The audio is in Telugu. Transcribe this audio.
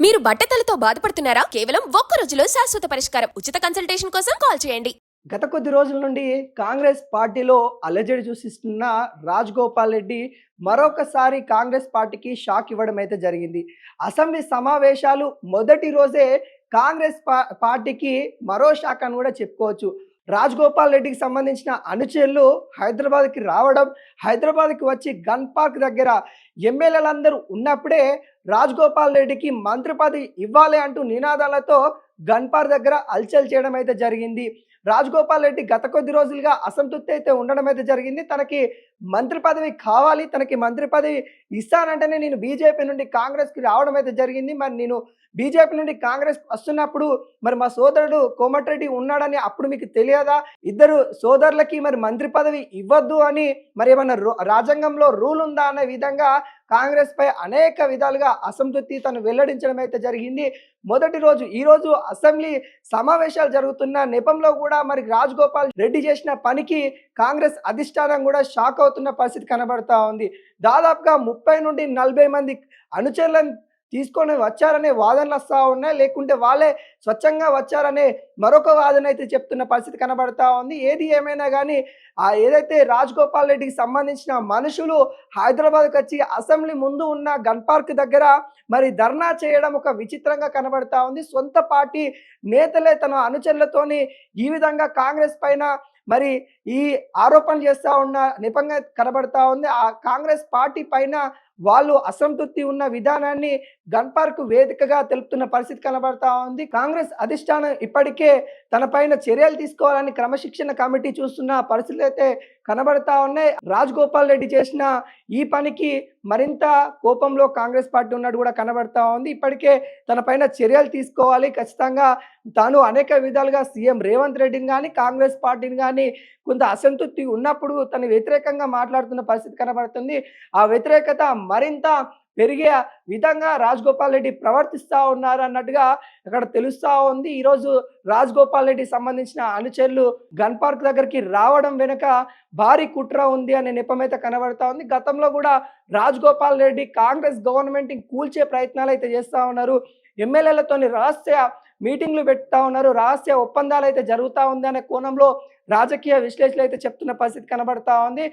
మీరు బట్టతలతో బాధపడుతున్నారా? కేవలం ఒక్క రోజులో శాశ్వత పరిష్కారం. ఉచిత కన్సల్టేషన్ కోసం కాల్ చేయండి. గత కొద్ది రోజుల నుండి కాంగ్రెస్ పార్టీలో అలజడి చూసిస్తున్న రాజగోపాల్ రెడ్డి మరొకసారి కాంగ్రెస్ పార్టీకి షాక్ ఇవ్వడం అయితే జరిగింది. అసెంబ్లీ సమావేశాలు మొదటి రోజే కాంగ్రెస్ పార్టీకి మరో షాక్ అని కూడా చెప్పుకోవచ్చు. రాజగోపాల్ రెడ్డికి సంబంధించిన అనుచరులు హైదరాబాద్కి రావడం హైదరాబాద్కి వచ్చి గన్ పార్క్ దగ్గర ఎమ్మెల్యేలందరూ ఉన్నప్పుడే రాజగోపాల్ రెడ్డికి మంత్రి పదవి ఇవ్వాలి అంటూ నినాదాలతో గన్పార్ దగ్గర అల్చల్ చేయడం అయితే జరిగింది. రాజగోపాల్ రెడ్డి గత కొద్ది రోజులుగా అసంతృప్తి అయితే ఉండడం అయితే జరిగింది. తనకి మంత్రి పదవి కావాలి తనకి మంత్రి పదవి ఇస్తానంటేనే నేను బీజేపీ నుండి కాంగ్రెస్కి రావడం అయితే జరిగింది. మరి నేను బీజేపీ నుండి కాంగ్రెస్ వస్తున్నప్పుడు మరి మా సోదరుడు కోమటిరెడ్డి ఉన్నాడని అప్పుడు మీకు తెలియదా? ఇద్దరు సోదరులకి మరి మంత్రి పదవి ఇవ్వద్దు అని మరి ఏమన్నా రాజ్యాంగంలో రూల్ ఉందా అనే విధంగా కాంగ్రెస్ పై అనేక విధాలుగా అసంతృప్తి తను వెల్లడించడం అయితే జరిగింది. మొదటి రోజు ఈ రోజు అసెంబ్లీ సమావేశాలు జరుగుతున్న నెపంలో కూడా మరి రాజగోపాల్ రెడ్డి చేసిన పనికి కాంగ్రెస్ అధిష్టానం కూడా షాక్ అవుతున్న పరిస్థితి కనబడతా ఉంది. దాదాపుగా ముప్పై నుండి నలభై మంది అనుచరులను తీసుకొని వచ్చారనే వాదనలు వస్తూ ఉన్నాయి. లేకుంటే వాళ్ళే స్వచ్ఛంగా వచ్చారనే మరొక వాదన అయితే చెప్తున్న పరిస్థితి కనబడతా ఉంది. ఏది ఏమైనా కానీ ఆ ఏదైతే రాజగోపాల్ రెడ్డికి సంబంధించిన మనుషులు హైదరాబాద్కి వచ్చి అసెంబ్లీ ముందు ఉన్న గన్ పార్క్ దగ్గర మరి ధర్నా చేయడం ఒక విచిత్రంగా కనబడతా ఉంది. సొంత పార్టీ నేతలే తన అనుచరులతోని ఈ విధంగా కాంగ్రెస్ పైన మరి ఈ ఆరోపణలు చేస్తూ ఉన్న నిపంగా కనబడతా ఉంది. ఆ కాంగ్రెస్ పార్టీ పైన వాళ్ళు అసంతృప్తి ఉన్న విధానాన్ని గన్ పార్క్ వేదికగా తెలుపుతున్న పరిస్థితి కనబడతా ఉంది. కాంగ్రెస్ అధిష్టానం ఇప్పటికే తన పైన చర్యలు తీసుకోవాలని క్రమశిక్షణ కమిటీ చూస్తున్న పరిస్థితులు అయితే కనబడతా ఉన్నాయి. రాజ్ గోపాల్ రెడ్డి చేసిన ఈ పనికి మరింత కోపంలో కాంగ్రెస్ పార్టీ ఉన్నట్టు కూడా కనబడతా ఉంది. ఇప్పటికే తన పైన చర్యలు తీసుకోవాలి. ఖచ్చితంగా తాను అనేక విధాలుగా సీఎం రేవంత్ రెడ్డిని కానీ కాంగ్రెస్ పార్టీని కానీ కొంత అసంతృప్తి ఉన్నప్పుడు తను వ్యతిరేకంగా మాట్లాడుతున్న పరిస్థితి కనబడుతుంది. ఆ వ్యతిరేకత మరింత పెరిగే విధంగా రాజగోపాల్ రెడ్డి ప్రవర్తిస్తూ ఉన్నారు అన్నట్టుగా అక్కడ తెలుస్తూ ఉంది. ఈరోజు రాజగోపాల్ రెడ్డి సంబంధించిన అనుచరులు గన్ పార్క్ దగ్గరికి రావడం వెనుక భారీ కుట్ర ఉంది అనే నిపమైతే కనబడతా ఉంది. గతంలో కూడా రాజగోపాల్ రెడ్డి కాంగ్రెస్ గవర్నమెంట్ కూల్చే ప్రయత్నాలు అయితే చేస్తూ ఉన్నారు. ఎమ్మెల్యేలతోని రహస్య మీటింగ్లు పెడతా ఉన్నారు. రహస్య ఒప్పందాలు అయితే జరుగుతూ ఉంది అనే కోణంలో రాజకీయ విశ్లేషణలు అయితే చెప్తున్న పరిస్థితి కనబడతా ఉంది.